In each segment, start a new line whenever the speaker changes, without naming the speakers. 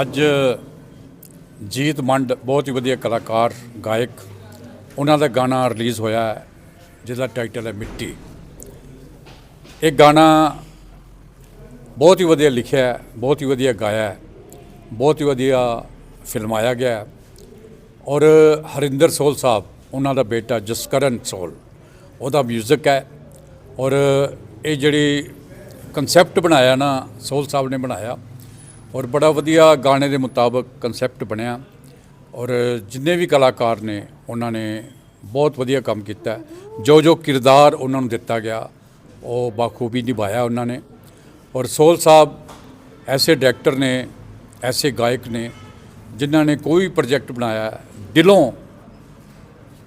ਅੱਜ ਜੀਤ ਮੰਡ ਬਹੁਤ ਹੀ ਵਧੀਆ ਕਲਾਕਾਰ, ਗਾਇਕ, ਉਹਨਾਂ ਦਾ ਗਾਣਾ ਰਿਲੀਜ਼ ਹੋਇਆ ਹੈ, ਜਿਹਦਾ ਟਾਈਟਲ ਹੈ ਮਿੱਟੀ। ਇਹ ਗਾਣਾ ਬਹੁਤ ਹੀ ਵਧੀਆ ਲਿਖਿਆ ਹੈ, ਬਹੁਤ ਹੀ ਵਧੀਆ ਗਾਇਆ ਹੈ, ਬਹੁਤ ਹੀ ਵਧੀਆ ਫਿਲਮਾਇਆ ਗਿਆ ਹੈ। ਔਰ ਹਰਿੰਦਰ ਸੋਲ ਸਾਹਿਬ, ਉਹਨਾਂ ਦਾ ਬੇਟਾ ਜਸਕਰਨ ਸੋਲ, ਉਹਦਾ 뮤직 ਹੈ। ਔਰ ਇਹ ਜਿਹੜੀ ਕਨਸੈਪਟ ਬਣਾਇਆ ਨਾ, ਸੋਲ ਸਾਹਿਬ ਨੇ ਬਣਾਇਆ ਔਰ ਬੜਾ ਵਧੀਆ ਗਾਣੇ ਦੇ ਮੁਤਾਬਕ ਕਨਸੈਪਟ ਬਣਿਆ। ਔਰ ਜਿੰਨੇ ਵੀ ਕਲਾਕਾਰ ਨੇ ਉਹਨਾਂ ਨੇ ਬਹੁਤ ਵਧੀਆ ਕੰਮ ਕੀਤਾ। ਜੋ ਜੋ ਕਿਰਦਾਰ ਉਹਨਾਂ ਨੂੰ ਦਿੱਤਾ ਗਿਆ ਉਹ ਬਾਖੂਬੀ ਨਿਭਾਇਆ ਉਹਨਾਂ ਨੇ। ਔਰ ਸੋਲ ਸਾਹਿਬ ਐਸੇ ਡਾਇਰੈਕਟਰ ਨੇ ਐਸੇ ਗਾਇਕ ਨੇ ਜਿਨ੍ਹਾਂ ਨੇ ਕੋਈ ਪ੍ਰੋਜੈਕਟ ਬਣਾਇਆ ਦਿਲੋਂ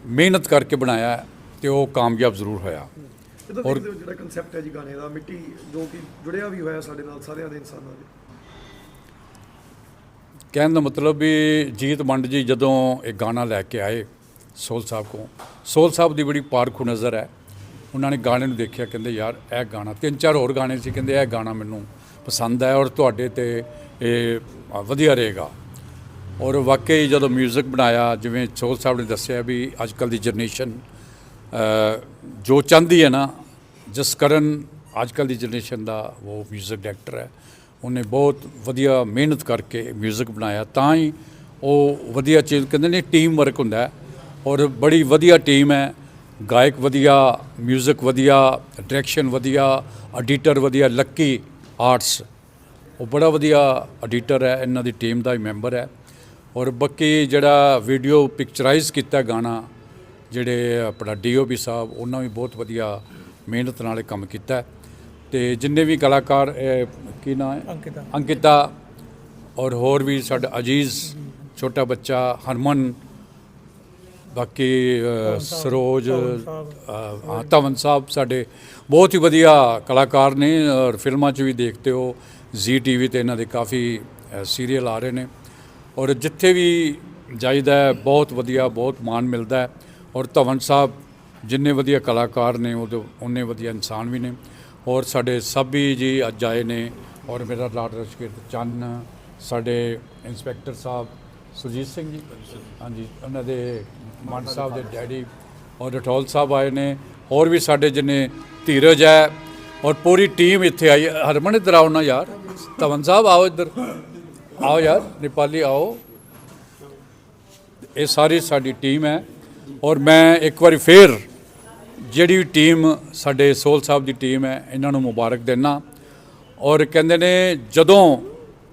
ਮਿਹਨਤ ਕਰਕੇ ਬਣਾਇਆ ਤੇ ਉਹ ਕਾਮਯਾਬ ਜ਼ਰੂਰ ਹੋਇਆ।
ਹੋ ਜਿਹੜਾ ਕਨਸੈਪਟ ਹੈ ਜੀ ਗਾਣੇ ਦਾ ਮਿੱਟੀ ਜੋ ਕਿ ਜੁੜਿਆ ਵੀ ਹੋਇਆ ਸਾਡੇ ਨਾਲ ਸਾਰਿਆਂ ਦੇ ਇਨਸਾਨਾਂ ਦੇ।
ਕਹਿਣ ਦਾ ਮਤਲਬ ਵੀ ਜੀਤ ਮੰਡ ਜੀ ਜਦੋਂ ਇਹ ਗਾਣਾ ਲੈ ਕੇ ਆਏ ਸੋਲ ਸਾਹਿਬ ਕੋ ਸੋਲ ਸਾਹਿਬ ਦੀ ਬੜੀ ਪਾਰਖੂ ਨਜ਼ਰ ਹੈ ਉਹਨਾਂ ਨੇ ਗਾਣੇ ਨੂੰ ਦੇਖਿਆ ਕਹਿੰਦੇ ਯਾਰ ਇਹ ਗਾਣਾ ਤਿੰਨ ਚਾਰ ਹੋਰ ਗਾਣੇ ਸੀ ਕਹਿੰਦੇ ਇਹ ਗਾਣਾ ਮੈਨੂੰ ਪਸੰਦ ਹੈ ਔਰ ਤੁਹਾਡੇ ਤੇ ਇਹ ਵਧੀਆ ਰਹੇਗਾ ਔਰ ਵਾਕਈ ਜਦੋਂ 뮤직 ਬਣਾਇਆ ਜਿਵੇਂ ਸੋਲ ਸਾਹਿਬ ਨੇ ਦੱਸਿਆ ਵੀ ਅੱਜ ਕੱਲ ਦੀ ਜਨਰੇਸ਼ਨ ਜੋ ਚਾਹੁੰਦੀ ਹੈ ਨਾ ਜਿਸ ਕਰਨ ਅੱਜ ਕੱਲ ਦੀ ਜਨਰੇਸ਼ਨ ਦਾ ਉਹ 뮤직 ਡਾਇਰੈਕਟਰ ਹੈ ਉਹਨੇ ਬਹੁਤ ਵਧੀਆ ਮਿਹਨਤ ਕਰਕੇ 뮤직 ਬਣਾਇਆ ਤਾਂ ਹੀ ਉਹ ਵਧੀਆ ਚੀਜ਼ ਕਹਿੰਦੇ ਨੇ ਟੀਮ ਵਰਕ ਹੁੰਦਾ ਹੈ ਔਰ ਬੜੀ ਵਧੀਆ ਟੀਮ ਹੈ ਗਾਇਕ ਵਧੀਆ 뮤직 ਵਧੀਆ ਡਾਇਰੈਕਸ਼ਨ ਵਧੀਆ ਐਡੀਟਰ ਵਧੀਆ ਲੱਕੀ ਆਰਟਸ ਉਹ ਬੜਾ ਵਧੀਆ ਐਡੀਟਰ ਹੈ ਇਹਨਾਂ ਦੀ ਟੀਮ ਦਾ ਹੀ ਮੈਂਬਰ ਹੈ ਔਰ ਬਾਕੀ ਜਿਹੜਾ ਵੀਡੀਓ ਪਿਕਚਰਾਈਜ਼ ਕੀਤਾ ਗਾਣਾ ਜਿਹੜੇ ਆਪਣਾ ਡੀਓਪੀ ਸਾਹਿਬ ਉਹਨਾਂ ਵੀ ਬਹੁਤ ਵਧੀਆ ਮਿਹਨਤ ਨਾਲ ਇਹ ਕੰਮ ਕੀਤਾ ਹੈ। ਤੇ ਜਿੰਨੇ ਵੀ ਕਲਾਕਾਰ ਇਹ ਕੀ ਨਾਮ ਹੈ?
ਅੰਕਿਤਾ।
ਅੰਕਿਤਾ ਔਰ ਹੋਰ ਵੀ ਸਾਡਾ ਅਜੀਜ਼ ਛੋਟਾ ਬੱਚਾ ਹਰਮਨ ਬਾਕੀ ਸਰੋਜ ਧਵਨ ਸਾਹਿਬ। ਸਾਡੇ ਬਹੁਤ ਹੀ ਵਧੀਆ ਕਲਾਕਾਰ ਨੇ ਔਰ ਫਿਲਮਾਂ 'ਚ ਵੀ ਦੇਖਦੇ ਹੋ। ਜ਼ੀ ਟੀਵੀ ਤੇ ਇਹਨਾਂ ਦੇ ਕਾਫੀ ਸੀਰੀਅਲ ਆ ਰਹੇ ਨੇ। ਔਰ ਜਿੱਥੇ ਵੀ ਜਾਈਦਾ ਹੈ ਬਹੁਤ ਵਧੀਆ ਬਹੁਤ ਮਾਣ ਮਿਲਦਾ ਹੈ। ਔਰ ਧਵਨ ਸਾਹਿਬ ਜਿੰਨੇ ਵਧੀਆ ਕਲਾਕਾਰ ਨੇ ਉਹ ਉਹਨੇ ਵਧੀਆ ਇਨਸਾਨ ਵੀ ਨੇ। ਔਰ ਸਾਡੇ ਸਾਬੀ ਜੀ ਅੱਜ ਆਏ ਨੇ ਔਰ ਮੇਰਾ ਲਾਡ ਰਸ਼ਕੀਰਤ ਚੰਨ, ਸਾਡੇ ਇੰਸਪੈਕਟਰ ਸਾਹਿਬ ਸੁਜੀਤ ਸਿੰਘ ਜੀ, ਹਾਂਜੀ, ਉਹਨਾਂ ਦੇ ਮਾਨ ਸਾਹਿਬ ਦੇ ਡੈਡੀ ਔਰ ਰਠੌਲ ਸਾਹਿਬ ਆਏ ਨੇ, ਹੋਰ ਵੀ ਸਾਡੇ ਜਿੰਨੇ ਧੀਰਜ ਹੈ ਔਰ ਪੂਰੀ ਟੀਮ ਇੱਥੇ ਆਈ, ਹਰਮਨ ਇੱਧਰ ਆਓ ਨਾ ਯਾਰ, ਧਵਨ ਸਾਹਿਬ ਆਓ ਇੱਧਰ, ਆਓ ਯਾਰ, ਨੇਪਾਲੀ ਆਓ। ਇਹ ਸਾਰੀ ਸਾਡੀ ਟੀਮ ਹੈ ਔਰ ਮੈਂ ਇੱਕ ਵਾਰੀ ਫੇਰ ਜਿਹੜੀ ਵੀ ਟੀਮ ਸਾਡੇ ਸੋਲ ਸਾਹਿਬ ਦੀ ਟੀਮ ਹੈ ਇਹਨਾਂ ਨੂੰ ਮੁਬਾਰਕ ਦੇਣਾ ਔਰ ਕਹਿੰਦੇ ਨੇ ਜਦੋਂ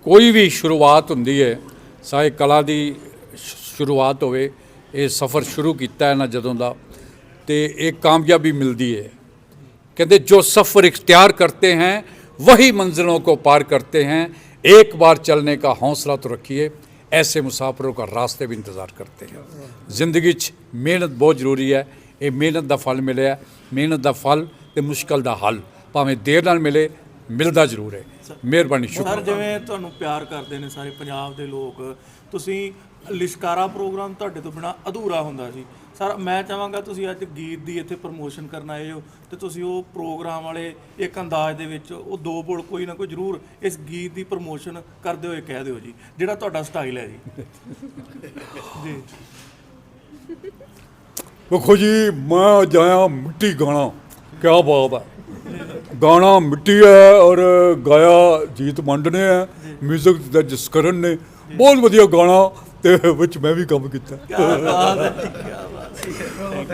ਕੋਈ ਵੀ ਸ਼ੁਰੂਆਤ ਹੁੰਦੀ ਹੈ ਸਾਏ ਕਲਾ ਦੀ ਸ਼- ਸ਼ੁਰੂਆਤ ਹੋਵੇ ਇਹ ਸਫ਼ਰ ਸ਼ੁਰੂ ਕੀਤਾ ਹੈ ਨਾ ਜਦੋਂ ਦਾ ਤੇ ਇਹ ਕਾਮਯਾਬੀ ਮਿਲਦੀ ਹੈ कहते जो सफ़र इख्तियार करते हैं वही मंजिलों को पार करते हैं एक बार चलने का हौसला तो रखिए ऐसे मुसाफिरों का रास्ते भी इंतज़ार करते हैं ਜ਼ਿੰਦਗੀ 'ਚ ਮਿਹਨਤ ਬਹੁਤ ਜ਼ਰੂਰੀ ਹੈ ਇਹ ਮਿਹਨਤ ਦਾ ਫਲ ਮਿਲਿਆ ਮਿਹਨਤ ਦਾ ਫਲ ਤੇ ਮੁਸ਼ਕਲ ਦਾ ਹੱਲ ਭਾਵੇਂ ਦੇਰ ਨਾਲ ਮਿਲੇ ਮਿਲਦਾ ਜ਼ਰੂਰ ਹੈ। ਮਿਹਰਬਾਨੀ ਸ਼ੁਕਰ
ਸਰ ਜਿਵੇਂ ਤੁਹਾਨੂੰ ਪਿਆਰ ਕਰਦੇ ਨੇ ਸਾਰੇ ਪੰਜਾਬ ਦੇ ਲੋਕ ਤੁਸੀਂ ਲਿਸ਼ਕਾਰਾ ਪ੍ਰੋਗਰਾਮ ਤੁਹਾਡੇ ਤੋਂ ਬਿਨਾ ਅਧੂਰਾ ਹੁੰਦਾ ਸੀ। ਸਰ ਮੈਂ ਚਾਹਾਂਗਾ ਤੁਸੀਂ ਅੱਜ ਗੀਤ ਦੀ ਇੱਥੇ ਪ੍ਰਮੋਸ਼ਨ ਕਰਨ ਆਏ ਹੋ ਤੇ ਤੁਸੀਂ ਉਹ ਪ੍ਰੋਗਰਾਮ ਵਾਲੇ ਇੱਕ ਅੰਦਾਜ਼ ਦੇ ਵਿੱਚ ਉਹ ਦੋ ਬੋਲ ਕੋਈ ਨਾ ਕੋਈ ਜ਼ਰੂਰ ਇਸ ਗੀਤ ਦੀ ਪ੍ਰਮੋਸ਼ਨ ਕਰਦੇ ਹੋਏ ਕਹਿ ਦਿਓ ਜੀ ਜਿਹੜਾ ਤੁਹਾਡਾ ਸਟਾਈਲ ਹੈ ਜੀ। ਜੀ।
ਵੇਖੋ ਜੀ, ਮੈਂ ਜਾਇਆ ਮਿੱਟੀ ਗਾਣਾ, ਕਿਆ ਬਾਤ ਹੈ ਗਾਣਾ ਮਿੱਟੀ ਹੈ ਔਰ ਗਾਇਆ ਜੀਤ ਮੰਡ ਨੇ ਹੈ 뮤직 ਦਾ ਜਸਕਰਨ ਨੇ। ਬਹੁਤ ਵਧੀਆ ਗਾਣਾ ਤੇ ਵਿੱਚ ਮੈਂ ਵੀ ਕੰਮ ਕੀਤਾ।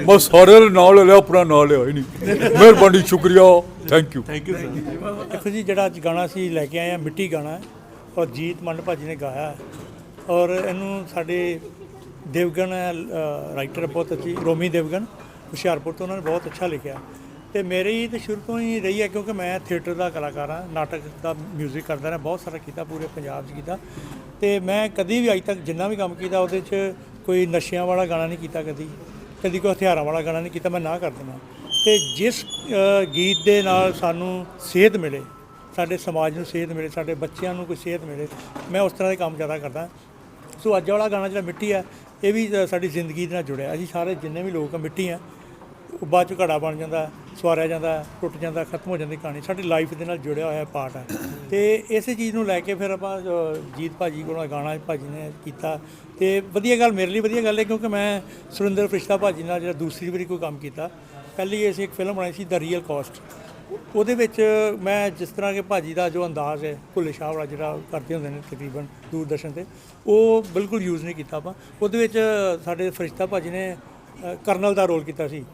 ਬਸ ਸਾਰੇ ਦੇ ਨਾਲ ਲਿਆ, ਆਪਣਾ ਨਾਂ ਲਿਆ ਹੀ ਨਹੀਂ। ਮਿਹਰਬਾਨੀ, ਸ਼ੁਕਰੀਆ। ਥੈਂਕ ਯੂ
ਥੈਂਕ ਯੂ
ਦੇਖੋ ਜੀ, ਜਿਹੜਾ ਅੱਜ ਗਾਣਾ ਅਸੀਂ ਲੈ ਕੇ ਆਏ ਆ ਮਿੱਟੀ ਗਾਣਾ ਔਰ ਜੀਤ ਮੰਡ ਭਾਜੀ ਨੇ ਗਾਇਆ ਔਰ ਇਹਨੂੰ ਸਾਡੇ ਦੇਵਗਨ ਰਾਈਟਰ ਬਹੁਤ ਅੱਛੀ, ਰੋਮੀ ਦੇਵਗਨ ਹੁਸ਼ਿਆਰਪੁਰ ਤੋਂ ਉਹਨਾਂ ਨੇ ਬਹੁਤ ਅੱਛਾ ਲਿਖਿਆ। ਤੇ ਮੇਰੀ ਤੇ ਸ਼ੁਰੂ ਤੋਂ ਹੀ ਰਹੀ ਹੈ ਕਿਉਂਕਿ ਮੈਂ ਥੀਏਟਰ ਦਾ ਕਲਾਕਾਰ ਹਾਂ, ਨਾਟਕ ਦਾ 뮤직 ਕਰਦਾ ਰਿਹਾ, ਬਹੁਤ ਸਾਰਾ ਕੀਤਾ, ਪੂਰੇ ਪੰਜਾਬ 'ਚ ਕੀਤਾ। ਤੇ ਮੈਂ ਕਦੀ ਵੀ ਅੱਜ ਤੱਕ ਜਿੰਨਾ ਵੀ ਕੰਮ ਕੀਤਾ ਉਹਦੇ 'ਚ ਕੋਈ ਨਸ਼ਿਆਂ ਵਾਲਾ ਗਾਣਾ ਨਹੀਂ ਕੀਤਾ ਕਦੀ ਕਦੀ ਕੋਈ ਹਥਿਆਰਾਂ ਵਾਲਾ ਗਾਣਾ ਨਹੀਂ ਕੀਤਾ, ਮੈਂ ਨਾ ਕਰ ਦਿੰਦਾ ਤੇ ਜਿਸ ਗੀਤ ਦੇ ਨਾਲ ਸਾਨੂੰ ਸੇਧ ਮਿਲੇ, ਸਾਡੇ ਸਮਾਜ ਨੂੰ ਸੇਧ ਮਿਲੇ, ਸਾਡੇ ਬੱਚਿਆਂ ਨੂੰ ਕੋਈ ਸੇਧ ਮਿਲੇ, ਮੈਂ ਉਸ ਤਰ੍ਹਾਂ ਦੇ ਕੰਮ ਜ਼ਿਆਦਾ ਕਰਦਾ। ਸੋ ਅੱਜ ਵਾਲਾ ਗਾਣਾ ਜਿਹੜਾ ਮਿੱਟੀ ਹੈ ਇਹ ਵੀ ਸਾਡੀ ਜ਼ਿੰਦਗੀ ਦੇ ਨਾਲ ਜੁੜਿਆ। ਅਸੀਂ ਸਾਰੇ ਜਿੰਨੇ ਵੀ ਲੋਕ ਆ ਮਿੱਟੀ ਆ ਉਹ ਬਾਅਦ ਚ ਘੜਾ ਬਣ ਜਾਂਦਾ ਸਵਾਰਿਆ ਜਾਂਦਾ ਟੁੱਟ ਜਾਂਦਾ ਖਤਮ ਹੋ ਜਾਂਦੀ ਕਹਾਣੀ। ਸਾਡੀ ਲਾਈਫ ਦੇ ਨਾਲ ਜੁੜਿਆ ਹੋਇਆ ਪਾਰਟ ਹੈ ਤੇ ਇਸੇ ਚੀਜ਼ ਨੂੰ ਲੈ ਕੇ ਫਿਰ ਆਪਾਂ ਅ, ਜੀਤ ਭਾਜੀ ਕੋਲੋਂ ਗਾਣਾ ਭਾਜੀ ਨੇ ਕੀਤਾ। ਤੇ ਵਧੀਆ ਗੱਲ ਮੇਰੇ ਲਈ ਵਧੀਆ ਗੱਲ ਹੈ ਕਿਉਂਕਿ ਮੈਂ ਸੁਰਿੰਦਰ ਫਰਿਸ਼ਤਾ ਭਾਜੀ ਨਾਲ ਜਿਹੜਾ ਦੂਸਰੀ ਵਾਰੀ ਕੋਈ ਕੰਮ ਕੀਤਾ। ਪਹਿਲੀ ਅਸੀਂ ਇੱਕ ਫਿਲਮ ਬਣਾਈ ਸੀ ਦ ਰੀਅਲ ਕਾਸਟ ਉਹਦੇ ਵਿੱਚ ਮੈਂ ਜਿਸ ਤਰ੍ਹਾਂ ਕਿ ਭਾਜੀ ਦਾ ਜੋ ਅੰਦਾਜ਼ ਹੈ, ਭੁੱਲੇ ਸ਼ਾਹ ਵਾਲਾ ਜਿਹੜਾ ਕਰਦੇ ਹੁੰਦੇ ਨੇ ਤਕਰੀਬਨ ਦੂਰਦਰਸ਼ਨ ਤੇ, ਉਹ ਬਿਲਕੁਲ ਯੂਜ਼ ਨਹੀਂ ਕੀਤਾ ਆਪਾਂ। ਉਹਦੇ ਵਿੱਚ ਸਾਡੇ ਫਰਿਸ਼ਤਾ ਭਾਜੀ ਨੇ ਕਰਨਲ ਦਾ ਰੋਲ ਕੀਤਾ ਸੀ।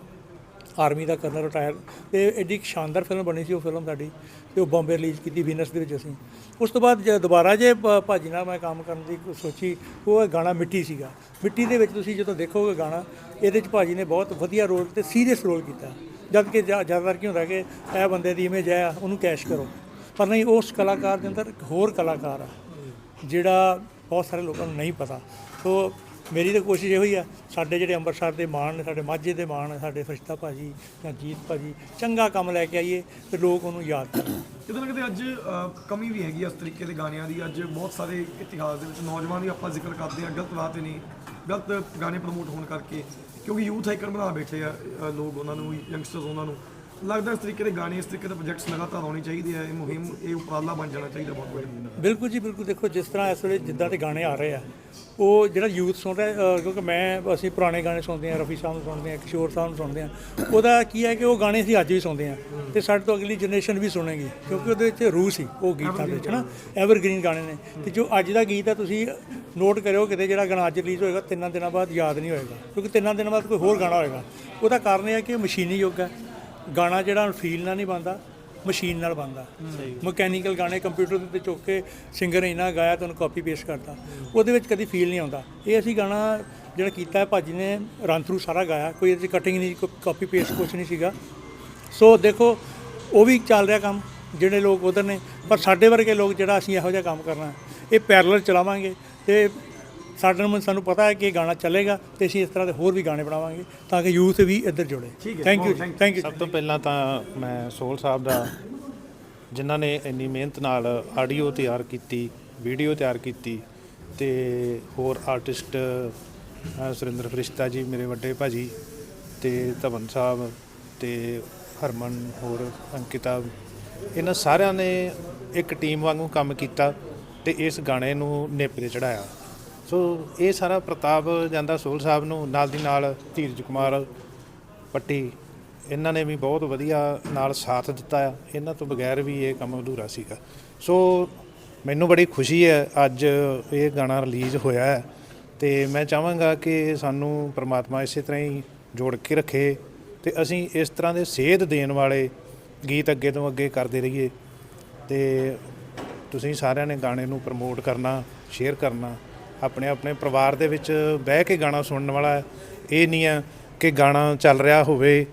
ਆਰਮੀ ਦਾ ਕਰਨਲ ਰਿਟਾਇਰ ਤੇ ਐਡੀ ਇੱਕ ਸ਼ਾਨਦਾਰ ਫਿਲਮ ਬਣੀ ਸੀ ਉਹ ਫਿਲਮ ਸਾਡੀ, ਤੇ ਉਹ ਬੰਬੇ ਰਿਲੀਜ਼ ਕੀਤੀ ਵੀਨਸ ਦੇ ਵਿੱਚ ਅਸੀਂ। ਉਸ ਤੋਂ ਬਾਅਦ ਜਦ ਦੁਬਾਰਾ ਜੇ ਭ- ਭਾਜੀ ਨਾਲ ਮੈਂ ਕੰਮ ਕਰਨ ਦੀ ਸੋਚੀ, ਉਹ ਗਾਣਾ ਮਿੱਟੀ ਸੀਗਾ। ਮਿੱਟੀ ਦੇ ਵਿੱਚ ਤੁਸੀਂ ਜਦੋਂ ਦੇਖੋਗੇ ਗਾਣਾ, ਇਹਦੇ ਵਿੱਚ ਭਾਜੀ ਨੇ ਬਹੁਤ ਵਧੀਆ ਰੋਲ ਤੇ ਸੀਰੀਅਸ ਰੋਲ ਕੀਤਾ। ਜਦ ਕਿ ਜ਼ਿਆ- ਜ਼ਿਆਦਾਤਰ ਕੀ ਹੁੰਦਾ ਕਿ ਇਹ ਬੰਦੇ ਦੀ ਇਮੇਜ ਹੈ, ਉਹਨੂੰ ਕੈਸ਼ ਕਰੋ। ਪਰ ਨਹੀਂ, ਉਸ ਕਲਾਕਾਰ ਦੇ ਅੰਦਰ ਇੱਕ ਹੋਰ ਕਲਾਕਾਰ ਆ, ਜਿਹੜਾ ਬਹੁਤ ਸਾਰੇ ਲੋਕਾਂ ਨੂੰ ਨਹੀਂ ਪਤਾ। ਸੋ ਮੇਰੀ ਤਾਂ ਕੋਸ਼ਿਸ਼ ਇਹੋ ਹੀ ਆ, ਸਾਡੇ ਜਿਹੜੇ ਅੰਮ੍ਰਿਤਸਰ ਦੇ ਮਾਣ ਨੇ, ਸਾਡੇ ਮਾਝੇ ਦੇ ਮਾਣ ਨੇ, ਸਾਡੇ ਫਰਿਸ਼ਤਾ ਭਾਜੀ ਜਾਂ ਜੀਤ ਭਾਜੀ, ਚੰਗਾ ਕੰਮ ਲੈ ਕੇ ਆਈਏ ਤੇ ਲੋਕ ਉਹਨੂੰ ਯਾਦ ਕਰਨ।
ਕਿਤੇ ਨਾ ਕਿਤੇ ਅੱਜ ਅ, ਕਮੀ ਵੀ ਹੈਗੀ ਆ ਇਸ ਤਰੀਕੇ ਦੇ ਗਾਣਿਆਂ ਦੀ। ਅੱਜ ਬਹੁਤ ਸਾਰੇ ਇਤਿਹਾਸ ਦੇ ਵਿੱਚ ਨੌਜਵਾਨ ਵੀ ਆਪਾਂ ਜ਼ਿਕਰ ਕਰਦੇ ਆ ਗਲਤ ਬਾਤ ਨਹੀਂ ਗਲਤ ਗਾਣੇ ਪ੍ਰਮੋਟ ਹੋਣ ਕਰਕੇ। ਕਿਉਂਕਿ ਯੂਥ ਹਾਈਕਰ ਬਣਾ ਬੈਠੇ ਆ ਅ, ਲੋਕ ਉਹਨਾਂ ਨੂੰ ਯੰਗਸਟਰਸ ਉਹਨਾਂ ਨੂੰ। ਲੱਗਦਾ ਇਸ ਤਰੀਕੇ ਦੇ ਗਾਣੇ, ਇਸ ਤਰੀਕੇ ਦੇ ਪ੍ਰੋਜੈਕਟਸ ਲਗਾਤਾਰ ਆਉਣੇ ਚਾਹੀਦੇ ਆ, ਇਹ ਮੁਹਿੰਮ, ਇਹ ਉਪਰਾਲਾ ਬਣ ਜਾਣਾ ਚਾਹੀਦਾ ਬਹੁਤ ਵੱਡਾ
ਬਿਲਕੁਲ ਜੀ, ਬਿਲਕੁਲ। ਦੇਖੋ, ਜਿਸ ਤਰ੍ਹਾਂ ਇਸ ਵੇਲੇ ਜਿੱਦਾਂ ਦੇ ਗਾਣੇ ਆ ਰਹੇ ਆ, ਉਹ ਜਿਹੜਾ ਯੂਥ ਸੁਣ ਰਿਹਾ ਕਿਉਂਕਿ ਮੈਂ, ਅਸੀਂ ਪੁਰਾਣੇ ਗਾਣੇ ਸੁਣਦੇ ਆ ਰਫੀ ਸਾਹਿਬ ਨੂੰ ਸੁਣਦੇ ਆ ਕਿਸ਼ੋਰ ਸਾਹਿਬ ਨੂੰ ਸੁਣਦੇ ਆ ਉਹਦਾ ਕੀ ਹੈ ਕਿ ਉਹ ਗਾਣੇ ਅਸੀਂ ਅੱਜ ਵੀ ਸੁਣਦੇ ਆ ਤੇ ਸਾਡੇ ਤੋਂ ਅਗਲੀ ਜਨਰੇਸ਼ਨ ਵੀ ਸੁਣੇਗੀ, ਕਿਉਂਕਿ ਉਹਦੇ ਵਿੱਚ ਰੂਹ ਸੀ, ਉਹ ਗੀਤਾਂ ਦੇ ਵਿੱਚ ਨਾ ਐਵਰਗ੍ਰੀਨ ਗਾਣੇ ਨੇ। ਤੇ ਜੋ ਅੱਜ ਦਾ ਗੀਤ ਹੈ, ਤੁਸੀਂ ਨੋਟ ਕਰਿਓ ਕਿਤੇ ਜਿਹੜਾ ਗਾਣਾ ਅੱਜ ਰਿਲੀਜ਼ ਹੋਏਗਾ, ਤਿੰਨਾਂ ਦਿਨਾਂ ਬਾਅਦ ਯਾਦ ਨਹੀਂ ਹੋਏਗਾ, ਕਿਉਂਕਿ ਤਿੰਨਾਂ ਦਿਨਾਂ ਬਾਅਦ ਕੋਈ ਹੋਰ ਗਾਣਾ ਹੋਏਗਾ। ਉਹਦਾ ਕਾਰਨ ਇਹ ਹੈ ਕਿ ਮਸ਼ੀਨੀ ਯੁੱਗ ਹੈ ਗਾਣਾ ਜਿਹੜਾ ਫੀਲ ਨਾਲ ਨਹੀਂ ਬਣਦਾ ਮਸ਼ੀਨ ਨਾਲ ਬਣਦਾ। ਮਕੈਨੀਕਲ ਗਾਣੇ ਕੰਪਿਊਟਰ ਦੇ ਉੱਤੇ ਚੁੱਕ ਕੇ ਸਿੰਗਰ ਨੇ ਇੰਨਾ ਗਾਇਆ ਤਾਂ ਉਹਨੂੰ ਕਾਪੀ ਪੇਸਟ ਕਰਤਾ। ਉਹਦੇ ਵਿੱਚ ਕਦੀ ਫੀਲ ਨਹੀਂ ਆਉਂਦਾ। ਇਹ ਅਸੀਂ ਗਾਣਾ ਜਿਹੜਾ ਕੀਤਾ ਹੈ, ਭਾਜੀ ਨੇ ਰਨ ਥਰੂ ਸਾਰਾ ਗਾਇਆ। ਕੋਈ ਇਹਦੇ ਕਟਿੰਗ ਨਹੀਂ, ਕੋਈ ਕਾਪੀ ਪੇਸਟ ਕੁਝ ਨਹੀਂ ਸੀਗਾ। ਸੋ ਦੇਖੋ, ਉਹ ਵੀ ਚੱਲ ਰਿਹਾ ਕੰਮ, ਜਿਹੜੇ ਲੋਕ ਉਧਰ ਨੇ। ਪਰ ਸਾਡੇ ਵਰਗੇ ਲੋਕ ਜਿਹੜਾ ਅਸੀਂ ਇਹੋ ਜਿਹਾ ਕੰਮ ਕਰਨਾ ਇਹ ਪੈਰਲਲ ਚਲਾਵਾਂਗੇ ਤੇ ਸਾਡੇ ਨੂੰ ਸਾਨੂੰ ਪਤਾ ਹੈ ਕਿ ਇਹ ਗਾਣਾ ਚੱਲੇਗਾ ਤੇ ਅਸੀਂ ਇਸ ਤਰ੍ਹਾਂ ਦੇ ਹੋਰ ਵੀ ਗਾਣੇ ਬਣਾਵਾਂਗੇ ਤਾਂ ਕਿ ਯੂਥ ਵੀ ਇੱਧਰ ਜੁੜੇ।
ਠੀਕ ਹੈ,
ਥੈਂਕ ਯੂ। ਥੈਂਕ ਯੂ
ਸਭ ਤੋਂ ਪਹਿਲਾਂ ਤਾਂ ਮੈਂ ਸੋਲ ਸਾਹਿਬ ਦਾ ਜਿਨ੍ਹਾਂ ਨੇ ਇੰਨੀ ਮਿਹਨਤ ਨਾਲ ਆਡੀਓ ਤਿਆਰ ਕੀਤੀ ਵੀਡੀਓ ਤਿਆਰ ਕੀਤੀ ਤੇ ਹੋਰ ਆਰਟਿਸਟ ਸੁਰਿੰਦਰ ਫਰਿਸ਼ਤਾ ਜੀ ਮੇਰੇ ਵੱਡੇ ਭਾਜੀ ਤੇ ਧਵਨ ਸਾਹਿਬ ਤੇ ਹਰਮਨ ਹੋਰ ਅੰਕਿਤਾ ਇਹਨਾਂ ਸਾਰਿਆਂ ਨੇ ਇੱਕ ਟੀਮ ਵਾਂਗੂ ਕੰਮ ਕੀਤਾ ਤੇ ਇਸ ਗਾਣੇ ਨੂੰ ਨੇਪਰੇ ਚੜਾਇਆ ਸੋ ਇਹ ਸਾਰਾ ਪ੍ਰਤਾਪ ਜਾਂਦਾ ਸੋਲ ਸਾਹਿਬ ਨੂੰ, ਨਾਲ ਦੀ ਨਾਲ ਧੀਰਜ ਕੁਮਾਰ ਪੱਟੀ, ਇਹਨਾਂ ਨੇ ਵੀ ਬਹੁਤ ਵਧੀਆ ਨਾਲ ਸਾਥ ਦਿੱਤਾ। ਆ ਇਹਨਾਂ ਤੋਂ ਬਗੈਰ ਵੀ ਇਹ ਕੰਮ ਅਧੂਰਾ ਸੀਗਾ। ਸੋ ਮੈਨੂੰ ਬੜੀ ਖੁਸ਼ੀ ਹੈ, ਅੱਜ ਇਹ ਗਾਣਾ ਰਿਲੀਜ਼ ਹੋਇਆ ਹੈ ਤੇ ਮੈਂ ਚਾਹਾਂਗਾ ਕਿ ਸਾਨੂੰ ਪ੍ਰਮਾਤਮਾ ਇਸੇ ਤਰ੍ਹਾਂ ਹੀ ਜੋੜ ਕੇ ਰੱਖੇ ਤੇ ਅਸੀਂ ਇਸ ਤਰ੍ਹਾਂ ਦੇ ਸੇਧ ਦੇਣ ਵਾਲੇ ਗੀਤ ਅੱਗੇ ਤੋਂ ਅੱਗੇ ਕਰਦੇ ਰਹੀਏ ਤੇ ਤੁਸੀਂ ਸਾਰਿਆਂ ਨੇ ਗਾਣੇ ਨੂੰ ਪ੍ਰਮੋਟ ਕਰਨਾ ਸ਼ੇਅਰ ਕਰਨਾ ਆਪਣੇ ਆਪਣੇ ਪਰਿਵਾਰ ਦੇ ਵਿੱਚ ਬਹਿ ਕੇ ਗਾਣਾ ਸੁਣਨ ਵਾਲਾ ਇਹ ਨਹੀਂ ਆ ਕਿ ਗਾਣਾ ਚੱਲ ਰਿਹਾ ਹੋਵੇ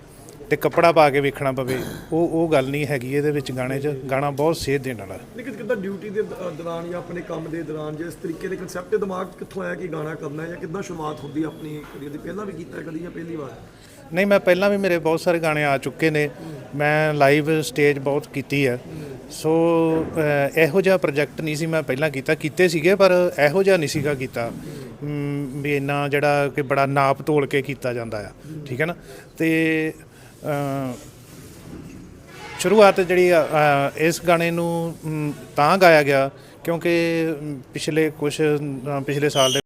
ਤੇ ਕੱਪੜਾ ਪਾ ਕੇ ਵੇਖਣਾ ਪਵੇ। ਉਹ ਉਹ ਗੱਲ ਨਹੀਂ ਹੈਗੀ ਇਹਦੇ ਵਿੱਚ ਗਾਣੇ 'ਚ। ਗਾਣਾ ਬਹੁਤ ਸੇਧ ਦੇਣ ਵਾਲਾ।
ਲੇਕਿਨ ਕਿੱਦਾਂ ਡਿਊਟੀ ਦੇ ਦੌਰਾਨ ਜਾਂ ਆਪਣੇ ਕੰਮ ਦੇ ਦੌਰਾਨ ਜੇ ਇਸ ਤਰੀਕੇ ਦੇ ਕਨਸੈਪਟ ਦਿਮਾਗ 'ਚ ਕਿੱਥੋਂ ਆਇਆ ਕਿ ਗਾਣਾ ਕਰਨਾ ਹੈ ਜਾਂ ਕਿੱਦਾਂ ਸ਼ੁਰੂਆਤ ਹੁੰਦੀ ਆਪਣੀ ਕਰੀਅਰ ਦੀ? ਪਹਿਲਾਂ ਵੀ ਕੀਤਾ ਕਦੀ ਜਾਂ ਪਹਿਲੀ ਵਾਰ?
ਨਹੀਂ ਮੈਂ ਪਹਿਲਾਂ ਵੀ ਮੇਰੇ ਬਹੁਤ ਸਾਰੇ ਗਾਣੇ ਆ ਚੁੱਕੇ ਨੇ। ਮੈਂ ਲਾਈਵ ਸਟੇਜ ਬਹੁਤ ਕੀਤੀ ਹੈ। ਸੋ ਇਹੋ ਜਿਹਾ ਪ੍ਰੋਜੈਕਟ ਨਹੀਂ ਸੀ ਮੈਂ ਪਹਿਲਾਂ ਕੀਤਾ ਕੀਤੇ ਸੀਗੇ ਪਰ ਇਹੋ ਜਿਹਾ ਨਹੀਂ ਸੀਗਾ ਕੀਤਾ। ਵੀ ਇੰਨਾ ਜਿਹੜਾ ਕਿ ਬੜਾ ਨਾਪ ਤੋਲ ਕੇ ਕੀਤਾ ਜਾਂਦਾ ਆ। ਠੀਕ ਹੈ ਨਾ? ਤੇ ਸ਼ੁਰੂਆਤ ਜਿਹੜੀ ਆ, ਇਸ ਗਾਣੇ ਨੂੰ ਤਾਂ ਗਾਇਆ ਗਿਆ ਕਿਉਂਕਿ ਪਿਛਲੇ ਕੁਝ ਪਿਛਲੇ ਸਾਲ ਦੇ